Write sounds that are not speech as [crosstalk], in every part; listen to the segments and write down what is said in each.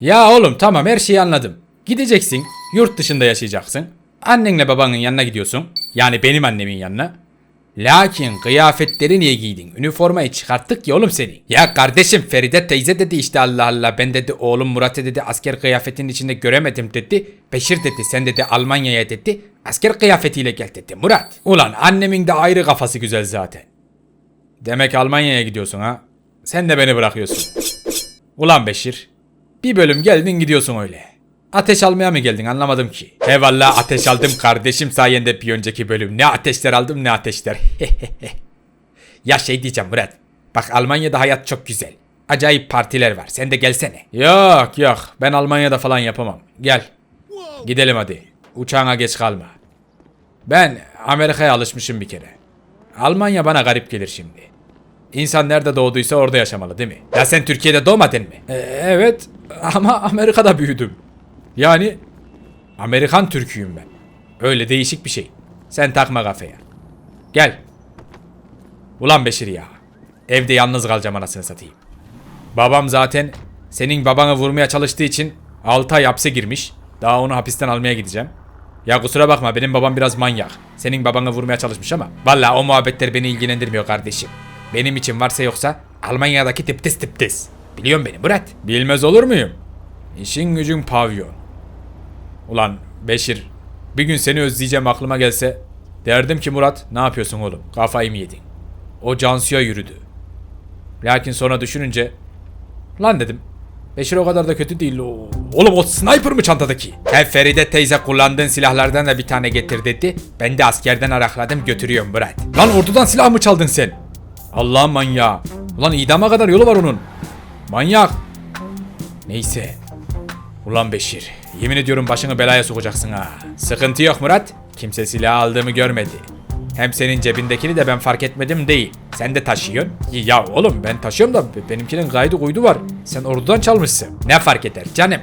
Ya oğlum tamam her şeyi anladım. Gideceksin, yurt dışında yaşayacaksın. Annenle babanın yanına gidiyorsun. Yani benim annemin yanına. Lakin kıyafetleri niye giydin? Üniformayı çıkarttık ya oğlum seni. Ya kardeşim Feride teyze dedi işte Allah Allah. Ben dedi oğlum Murat'ı dedi asker kıyafetinin içinde göremedim dedi. Beşir dedi sen dedi Almanya'ya dedi. Asker kıyafetiyle gel dedi Murat. Ulan annemin de ayrı kafası güzel zaten. Demek Almanya'ya gidiyorsun ha? Sen de beni bırakıyorsun. Ulan Beşir. Bir bölüm geldin gidiyorsun öyle. Ateş almaya mı geldin anlamadım ki. He valla ateş aldım kardeşim sayende bir önceki bölüm. Ne ateşler aldım ne ateşler. [laughs] ya şey diyeceğim Murat. Bak Almanya'da hayat çok güzel. Acayip partiler var. Sen de gelsene. Yok yok ben Almanya'da falan yapamam. Gel. Gidelim hadi. Uçağına geç kalma. Ben Amerika'ya alışmışım bir kere. Almanya bana garip gelir şimdi. İnsan nerede doğduysa orada yaşamalı değil mi? Ya sen Türkiye'de doğmadın mı? E, evet ama Amerika'da büyüdüm. Yani Amerikan Türküyüm ben. Öyle değişik bir şey. Sen takma kafaya. Gel. Ulan Beşir ya. Evde yalnız kalacağım anasını satayım. Babam zaten senin babanı vurmaya çalıştığı için 6 ay hapse girmiş. Daha onu hapisten almaya gideceğim. Ya kusura bakma benim babam biraz manyak. Senin babanı vurmaya çalışmış ama. Valla o muhabbetler beni ilgilendirmiyor kardeşim. Benim için varsa yoksa Almanya'daki tiptis tiptis. Biliyorum beni Murat. Bilmez olur muyum? İşin gücün pavyon. Ulan Beşir bir gün seni özleyeceğim aklıma gelse derdim ki Murat ne yapıyorsun oğlum kafayı mı yedin? O Cansu'ya yürüdü. Lakin sonra düşününce lan dedim Beşir o kadar da kötü değil. Oğlum o sniper mı çantadaki? He Feride teyze kullandığın silahlardan da bir tane getir dedi. Ben de askerden arakladım götürüyorum Murat. Lan ordudan silah mı çaldın sen? Allah'ın manyağı. Ulan idama kadar yolu var onun. Manyak. Neyse. Ulan Beşir, yemin ediyorum başını belaya sokacaksın ha. Sıkıntı yok Murat. Kimse silah aldığımı görmedi. Hem senin cebindekini de ben fark etmedim değil. Sen de taşıyorsun. Ya oğlum ben taşıyorum da benimkinin kaydı kuydu var. Sen ordudan çalmışsın. Ne fark eder canım?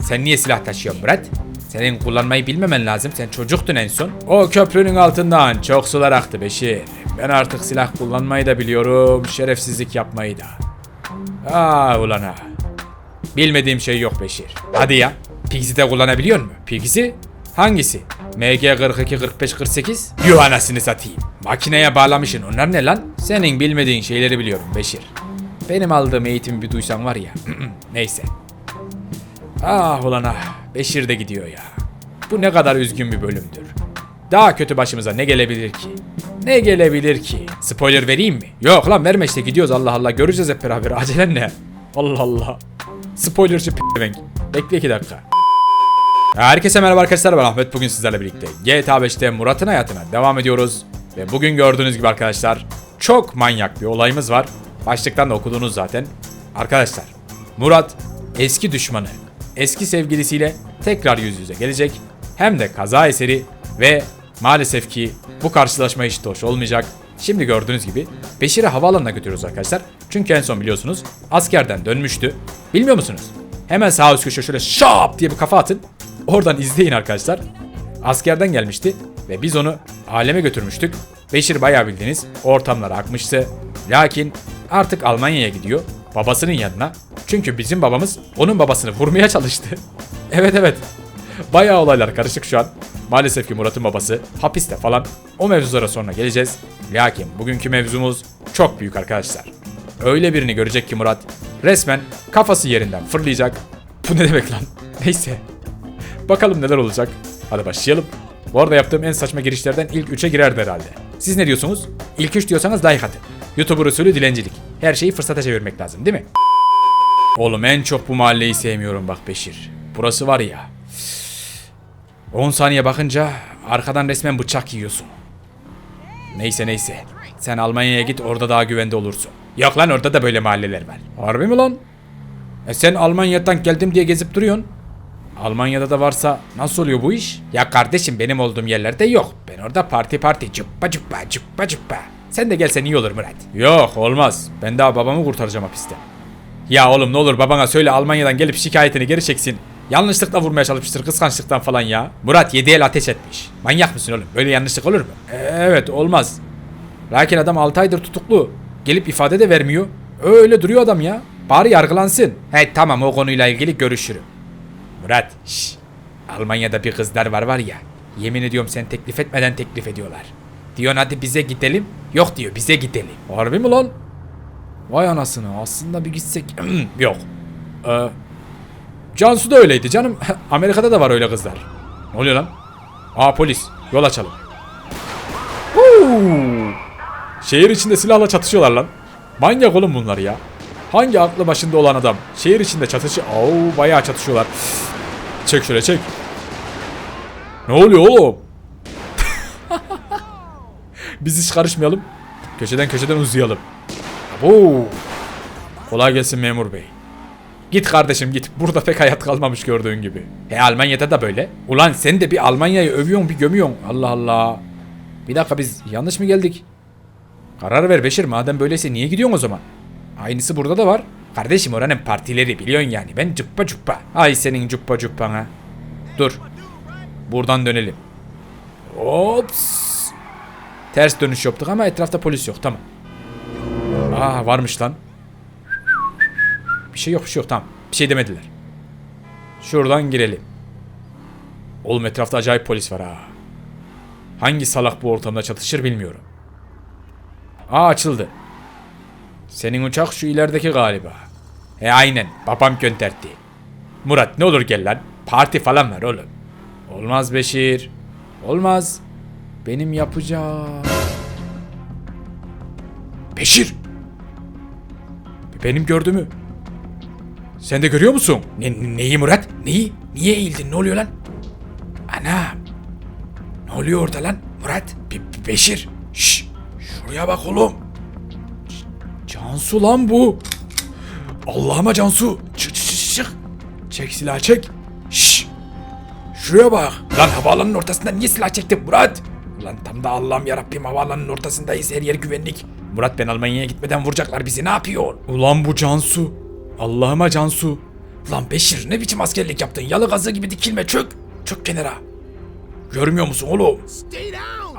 Sen niye silah taşıyorsun Murat? Senin kullanmayı bilmemen lazım. Sen çocuktun en son. O köprünün altından çok sular aktı Beşir. Ben artık silah kullanmayı da biliyorum. Şerefsizlik yapmayı da. Aa ulan ha. Bilmediğim şey yok Beşir. Hadi ya. Piggy'si de kullanabiliyor mu? Piggy'si? Hangisi? MG 42 45 48? Yuh anasını satayım. Makineye bağlamışsın. Onlar ne lan? Senin bilmediğin şeyleri biliyorum Beşir. Benim aldığım eğitimi bir duysan var ya. [clears throat] Neyse. Ah ulan ah. Beşir de gidiyor ya. Bu ne kadar üzgün bir bölümdür. Daha kötü başımıza ne gelebilir ki? Ne gelebilir ki? Spoiler vereyim mi? Yok lan verme işte gidiyoruz Allah Allah. Göreceğiz hep beraber. [laughs] Acelen ne? Allah Allah. Spoilerci p***venk. Bekle iki dakika. Herkese merhaba arkadaşlar ben Ahmet bugün sizlerle birlikte GTA 5'te Murat'ın hayatına devam ediyoruz ve bugün gördüğünüz gibi arkadaşlar çok manyak bir olayımız var başlıktan da okudunuz zaten arkadaşlar Murat eski düşmanı eski sevgilisiyle tekrar yüz yüze gelecek hem de kaza eseri ve maalesef ki bu karşılaşma hiç hoş olmayacak Şimdi gördüğünüz gibi Beşir'i havaalanına götürüyoruz arkadaşlar. Çünkü en son biliyorsunuz askerden dönmüştü. Bilmiyor musunuz? Hemen sağ üst köşe şöyle şap diye bir kafa atın. Oradan izleyin arkadaşlar. Askerden gelmişti ve biz onu aleme götürmüştük. Beşir bayağı bildiğiniz ortamlara akmıştı. Lakin artık Almanya'ya gidiyor. Babasının yanına. Çünkü bizim babamız onun babasını vurmaya çalıştı. [laughs] evet evet. Bayağı olaylar karışık şu an. Maalesef ki Murat'ın babası hapiste falan. O mevzulara sonra geleceğiz. Lakin bugünkü mevzumuz çok büyük arkadaşlar. Öyle birini görecek ki Murat resmen kafası yerinden fırlayacak. Bu ne demek lan? [laughs] Neyse. Bakalım neler olacak. Hadi başlayalım. Bu arada yaptığım en saçma girişlerden ilk 3'e girerdi herhalde. Siz ne diyorsunuz? İlk 3 diyorsanız like atın. YouTuber usulü dilencilik. Her şeyi fırsata çevirmek lazım değil mi? Oğlum en çok bu mahalleyi sevmiyorum bak Beşir. Burası var ya. 10 saniye bakınca arkadan resmen bıçak yiyorsun. Neyse neyse. Sen Almanya'ya git orada daha güvende olursun. Yok lan orada da böyle mahalleler var. Harbi mi lan? E sen Almanya'dan geldim diye gezip duruyorsun. Almanya'da da varsa nasıl oluyor bu iş? Ya kardeşim benim olduğum yerlerde yok. Ben orada parti parti cıppa cıppa cıppa cıppa. Sen de gelsen iyi olur Murat. Yok olmaz. Ben daha babamı kurtaracağım hapisten. Ya oğlum ne olur babana söyle Almanya'dan gelip şikayetini geri çeksin. Yanlışlıkla vurmaya çalışmıştır kıskançlıktan falan ya. Murat 7 el ateş etmiş. Manyak mısın oğlum? Böyle yanlışlık olur mu? E, evet olmaz. Lakin adam 6 aydır tutuklu. Gelip ifade de vermiyor. Öyle duruyor adam ya. Bari yargılansın. He tamam o konuyla ilgili görüşürüm. Murat şş. Almanya'da bir kızlar var var ya. Yemin ediyorum sen teklif etmeden teklif ediyorlar. Diyorsun hadi bize gidelim. Yok diyor bize gidelim. Harbi mi lan? Vay anasını aslında bir gitsek. [clears throat] Yok. Ee, Cansu da öyleydi canım. Amerika'da da var öyle kızlar. Ne oluyor lan? Aa polis. Yol açalım. Şehir içinde silahla çatışıyorlar lan. Manyak oğlum bunlar ya. Hangi aklı başında olan adam şehir içinde çatışı... Oo bayağı çatışıyorlar. Çek şöyle çek. Ne oluyor oğlum? Biz hiç karışmayalım. Köşeden köşeden uzayalım. Oo. Kolay gelsin memur bey. Git kardeşim git. Burada pek hayat kalmamış gördüğün gibi. He Almanya'da da böyle. Ulan sen de bir Almanya'yı övüyorsun bir gömüyorsun. Allah Allah. Bir dakika biz yanlış mı geldik? Karar ver Beşir madem böyleyse niye gidiyorsun o zaman? Aynısı burada da var. Kardeşim oranın partileri biliyorsun yani. Ben cuppa cuppa. Ay senin cuppa cuppana. Dur. Buradan dönelim. Ops. Ters dönüş yaptık ama etrafta polis yok tamam. Aa varmış lan. Bir şey yok bir şey yok tamam. Bir şey demediler. Şuradan girelim. Oğlum etrafta acayip polis var ha. Hangi salak bu ortamda çatışır bilmiyorum. Aa açıldı. Senin uçak şu ilerideki galiba. He aynen babam gönderdi. Murat ne olur gel lan. Parti falan var oğlum. Olmaz Beşir. Olmaz. Benim yapacağım. Beşir. Benim gördüğümü. Sen de görüyor musun? Ne, neyi Murat? Neyi? Niye eğildin? Ne oluyor lan? Anam. Ne oluyor orada lan? Murat. Be- Be- Beşir. Şş. Şuraya bak oğlum. Ç- Cansu lan bu. Allah'ıma Cansu. Çık çık çık. Çek silah çek. Şş. Şuraya bak. Lan havaalanının ortasında niye silah çektin Murat? Ulan tam da Allah'ım yarabbim havaalanının ortasındayız her yer güvenlik. Murat ben Almanya'ya gitmeden vuracaklar bizi ne yapıyor? Ulan bu Cansu. Allah'ıma Cansu. Lan Beşir ne biçim askerlik yaptın? Yalı gazı gibi dikilme çök. Çök kenara. Görmüyor musun oğlum?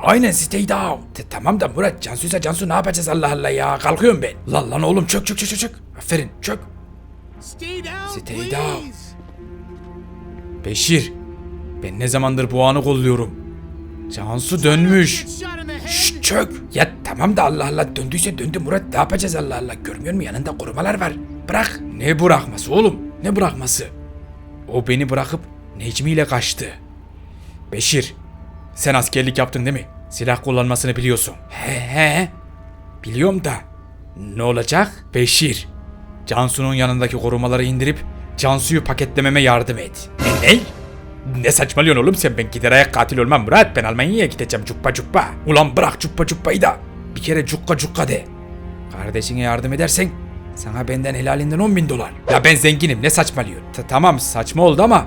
Aynen stay down. T- tamam da Murat Cansu'ysa Cansu ne yapacağız Allah Allah ya? Kalkıyorum ben. Lan lan oğlum çök çök çök çök, çök. Aferin çök. Stay down, Stay please. down. Beşir. Ben ne zamandır bu anı kolluyorum. Cansu dönmüş. Şşt çök. Ya tamam da Allah Allah döndüyse döndü Murat ne yapacağız Allah Allah görmüyor musun yanında korumalar var. Bırak. Ne bırakması oğlum ne bırakması. O beni bırakıp Necmi ile kaçtı. Beşir sen askerlik yaptın değil mi? Silah kullanmasını biliyorsun. He he. Biliyorum da. Ne olacak? Beşir. Cansu'nun yanındaki korumaları indirip Cansu'yu paketlememe yardım et. Ne? Ne saçmalıyorsun oğlum sen ben gider ayak katil olmam Murat ben Almanya'ya gideceğim cuppa cuppa. Ulan bırak cuppa cuppayı da bir kere cukka cukka de. Kardeşine yardım edersen sana benden helalinden 10 bin dolar. Ya ben zenginim ne saçmalıyor. Ta- tamam saçma oldu ama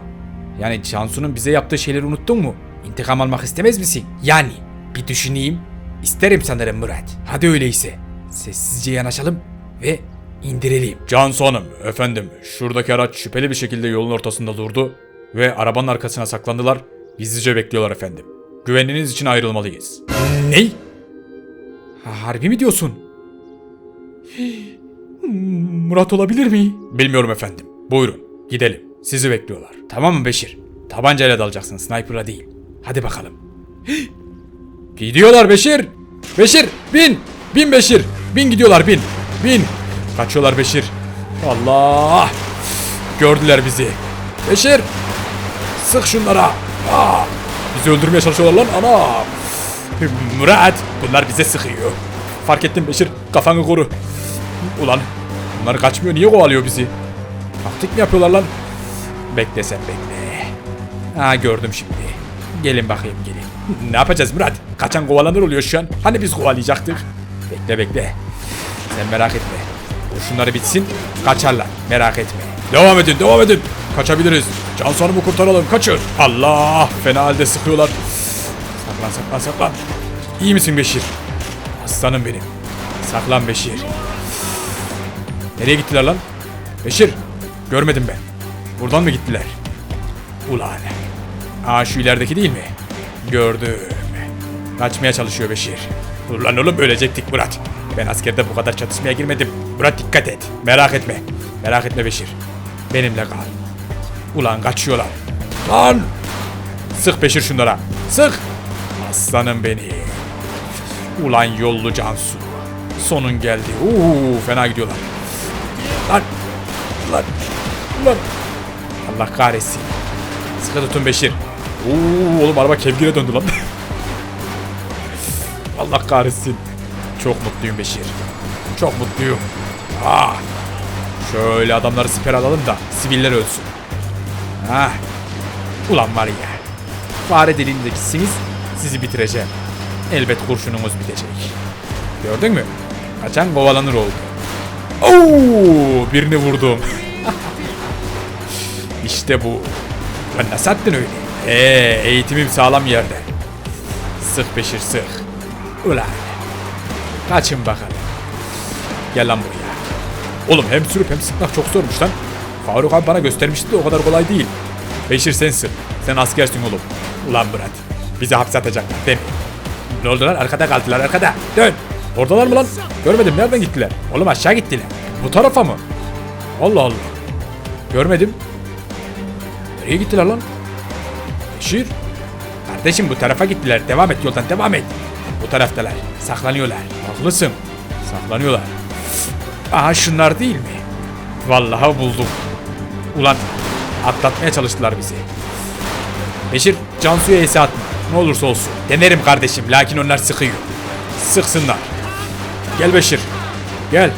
yani Cansu'nun bize yaptığı şeyleri unuttun mu? İntikam almak istemez misin? Yani bir düşüneyim. İsterim sanırım Murat. Hadi öyleyse. Sessizce yanaşalım ve indirelim. Cansu Hanım, efendim şuradaki araç şüpheli bir şekilde yolun ortasında durdu ve arabanın arkasına saklandılar. Gizlice bekliyorlar efendim. Güvenliğiniz için ayrılmalıyız. Ne? Ha, harbi mi diyorsun? [gasps] Murat olabilir mi? Bilmiyorum efendim. Buyurun gidelim. Sizi bekliyorlar. Tamam mı Beşir? Tabancayla dalacaksın sniper'la değil. Hadi bakalım. [gasps] Gidiyorlar Beşir. Beşir bin. Bin Beşir. Bin gidiyorlar bin. Bin. Kaçıyorlar Beşir. Allah. Gördüler bizi. Beşir. Sık şunlara. Aa. Bizi öldürmeye çalışıyorlar lan. Ana. Murat. Bunlar bize sıkıyor. Fark ettim Beşir. Kafanı koru. Ulan. Bunlar kaçmıyor. Niye kovalıyor bizi? Taktik mi yapıyorlar lan? Bekle sen bekle. Ha gördüm şimdi. Gelin bakayım gelin. Ne yapacağız Murat? Kaçan kovalanır oluyor şu an. Hani biz kovalayacaktık? Bekle bekle. Sen merak etme. Şunları bitsin. Kaçarlar. Merak etme. Devam edin devam edin. Kaçabiliriz. Cansu Hanım'ı kurtaralım. Kaçın. Allah. Fena halde sıkıyorlar. Saklan saklan saklan. İyi misin Beşir? Aslanım benim. Saklan Beşir. Nereye gittiler lan? Beşir. Görmedim ben. Buradan mı gittiler? Ulan. Aa şu ilerideki değil mi? Gördüm. Kaçmaya çalışıyor Beşir. Ulan oğlum ölecektik Murat. Ben askerde bu kadar çatışmaya girmedim. Murat dikkat et. Merak etme. Merak etme Beşir. Benimle kal. Ulan kaçıyorlar. Lan! Sık Beşir şunlara. Sık! Aslanım beni. Ulan yollu Cansu. Sonun geldi. Uuu fena gidiyorlar. Lan! Lan! Lan! Allah kahretsin. Sıkı tutun Beşir. Oo oğlum araba kevgire döndü lan. [laughs] Allah kahretsin. Çok mutluyum Beşir. Çok mutluyum. Ah. Şöyle adamları siper alalım da siviller ölsün. Ah. Ulan var ya. Fare deliğindekisiniz sizi bitireceğim. Elbet kurşunumuz bitecek. Gördün mü? Kaçan kovalanır oldu. Oo, birini vurdum. [laughs] işte bu. Ben nasıl attın öyle? Eee eğitimim sağlam yerde. Sık Beşir sık. Ulan. Kaçın bakalım. Gel lan buraya. Oğlum hem sürüp hem sıkmak çok zormuş lan. Faruk abi bana göstermişti de o kadar kolay değil. Beşir sensin. Sen askersin oğlum. Ulan Murat. Bizi hapse atacaklar değil mi? Ne oldu lan? Arkada kaldılar arkada. Dön. Oradalar mı lan? Görmedim. Nereden gittiler? Oğlum aşağı gittiler. Bu tarafa mı? Allah Allah. Görmedim. Nereye gittiler lan? Beşir. Kardeşim bu tarafa gittiler. Devam et yoldan devam et. Bu taraftalar. Saklanıyorlar. Haklısın. Saklanıyorlar. Aha şunlar değil mi? Vallahi buldum. Ulan atlatmaya çalıştılar bizi. Beşir Cansu'ya ese atma. Ne olursa olsun. Denerim kardeşim lakin onlar sıkıyor. Sıksınlar. Gel Beşir. Gel.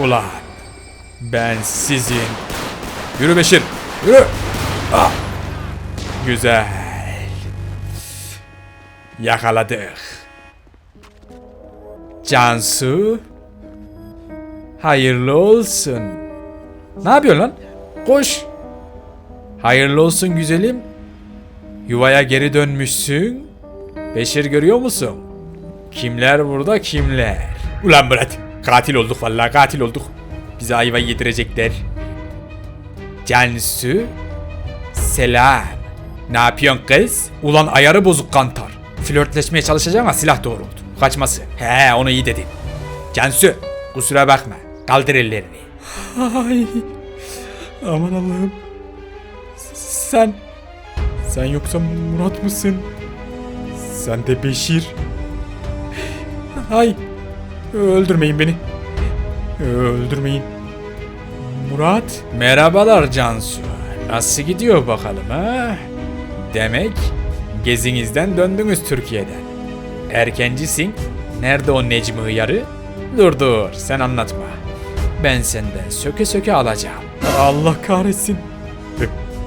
Ulan ben sizin. Yürü Beşir. Yürü. Ah. Güzel. Yakaladık. Cansu. Hayırlı olsun. Ne yapıyorsun lan? Koş. Hayırlı olsun güzelim. Yuvaya geri dönmüşsün. Beşir görüyor musun? Kimler burada kimler? Ulan Murat katil olduk vallahi katil olduk. Bize ayvayı yedirecekler. Cansu. Selam. Ne yapıyorsun kız? Ulan ayarı bozuk kantar. Flörtleşmeye çalışacağım ama silah doğruldu. Kaçması. He onu iyi dedin. Cansu kusura bakma. Kaldır ellerini. Ay. Aman Allah'ım. Sen. Sen yoksa Murat mısın? Sen de Beşir. Ay. Öldürmeyin beni. Öldürmeyin. Murat. Merhabalar Cansu. Nasıl gidiyor bakalım ha? Demek gezinizden döndünüz Türkiye'den. Erkencisin. Nerede o Necmi hıyarı? Dur dur sen anlatma. Ben senden söke söke alacağım. Allah kahretsin.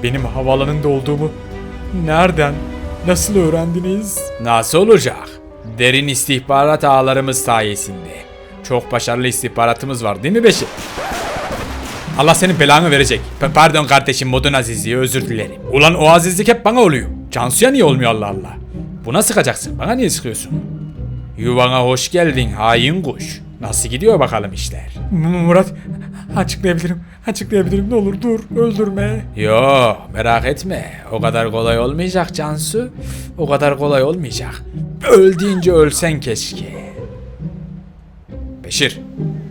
Benim havaalanında olduğumu nereden, nasıl öğrendiniz? Nasıl olacak? Derin istihbarat ağlarımız sayesinde. Çok başarılı istihbaratımız var değil mi Beşir? Allah senin belanı verecek. P- pardon kardeşim modun azizliği özür dilerim. Ulan o azizlik hep bana oluyor. Cansu'ya niye olmuyor Allah Allah? Buna sıkacaksın. Bana niye sıkıyorsun? Yuvana hoş geldin hain kuş. Nasıl gidiyor bakalım işler? Murat açıklayabilirim. Açıklayabilirim ne olur dur öldürme. Yo merak etme. O kadar kolay olmayacak Cansu. O kadar kolay olmayacak. Öl deyince ölsen keşke. Beşir,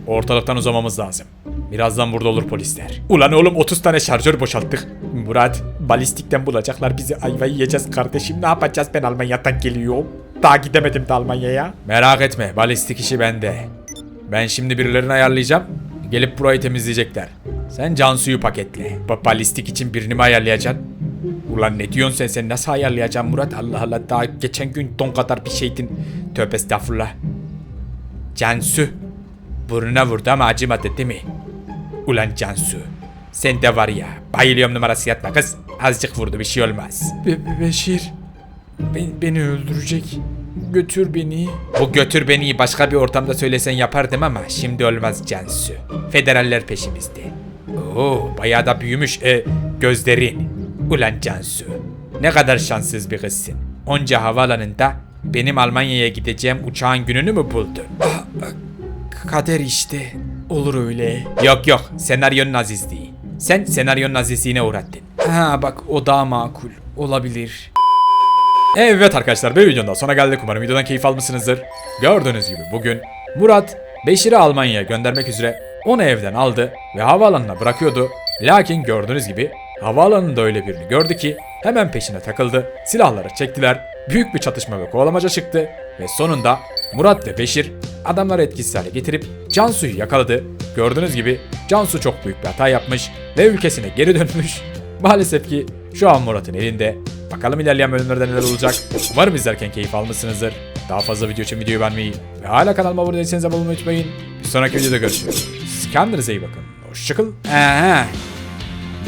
ortalıktan uzamamız lazım. Birazdan burada olur polisler. Ulan oğlum 30 tane şarjör boşalttık. Murat, balistikten bulacaklar bizi ayvayı yiyeceğiz kardeşim. Ne yapacağız ben Almanya'dan geliyorum. Daha gidemedim de Almanya'ya. Merak etme, balistik işi bende. Ben şimdi birilerini ayarlayacağım. Gelip burayı temizleyecekler. Sen Cansu'yu paketle. Ba- balistik için birini mi ayarlayacaksın? Ulan ne diyorsun sen? Sen nasıl ayarlayacaksın Murat? Allah Allah daha geçen gün don kadar bir şeydin. Tövbe estağfurullah. Cansu. Burnuna vurdu ama acımadı değil mi? Ulan Cansu. Sen de var ya. Bayılıyorum numarası yatma kız. Azıcık vurdu bir şey olmaz. Beşir. beni öldürecek. Götür beni. Bu götür beni başka bir ortamda söylesen yapardım ama şimdi olmaz Cansu. Federaller peşimizde. Oo bayağı da büyümüş e, gözlerin. Ulan Cansu. Ne kadar şanssız bir kızsın. Onca havaalanında benim Almanya'ya gideceğim uçağın gününü mü buldun? Kader işte. Olur öyle. Yok yok. Senaryonun azizliği. Sen senaryonun azizliğine uğrattın. Ha bak o daha makul. Olabilir. Evet arkadaşlar bir videonun daha sona geldik. Umarım videodan keyif almışsınızdır. Gördüğünüz gibi bugün Murat Beşir'i Almanya'ya göndermek üzere onu evden aldı ve havaalanına bırakıyordu. Lakin gördüğünüz gibi havaalanında öyle birini gördü ki hemen peşine takıldı. Silahları çektiler. Büyük bir çatışma ve kovalamaca çıktı ve sonunda Murat ve Beşir adamları etkisiz hale getirip Cansu'yu yakaladı. Gördüğünüz gibi Cansu çok büyük bir hata yapmış ve ülkesine geri dönmüş. [laughs] Maalesef ki şu an Murat'ın elinde. Bakalım ilerleyen bölümlerde neler olacak. Umarım izlerken keyif almışsınızdır. Daha fazla video için videoyu beğenmeyi ve hala kanalıma abone değilseniz abone olmayı unutmayın. Bir sonraki videoda görüşürüz. Kendinize iyi bakın. Hoşçakalın. Aha.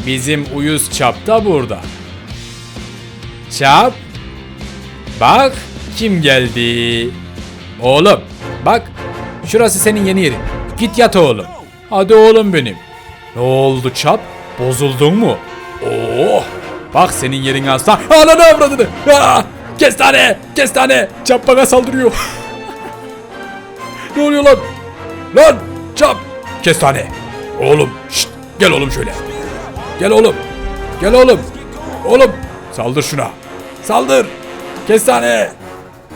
Bizim uyuz çap da burada. Çap. Bak kim geldi. Oğlum bak şurası senin yeni yerin. Git yat oğlum. Hadi oğlum benim. Ne oldu çap? Bozuldun mu? Oo! Bak senin yerin aslan. Ananı avradını. Aa! Kestane! Kestane! Çap bana saldırıyor. [laughs] ne oluyor lan? Lan! Çap! Kestane! Oğlum! Şşt! Gel oğlum şöyle. Gel oğlum. Gel oğlum. Oğlum. Saldır şuna. Saldır. Kestane.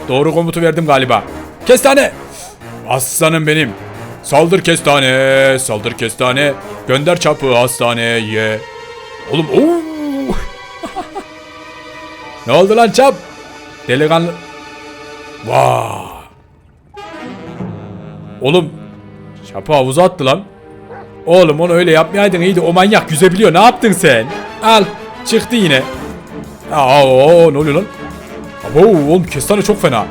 Doğru komutu verdim galiba. Kestane. Aslanım benim. Saldır kestane. Saldır kestane. Gönder çapı hastaneye. Oğlum ooo. Ne oldu lan çap? Delikanlı. Vaa. Oğlum. Çapı havuza attı lan. Oğlum onu öyle yapmayaydın iyiydi. O manyak yüzebiliyor. Ne yaptın sen? Al. Çıktı yine. Aa, ne oluyor lan? Abo, oğlum kestane çok fena.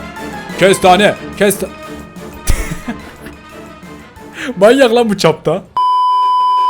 Kestane. Kestane. [laughs] manyak lan bu çapta.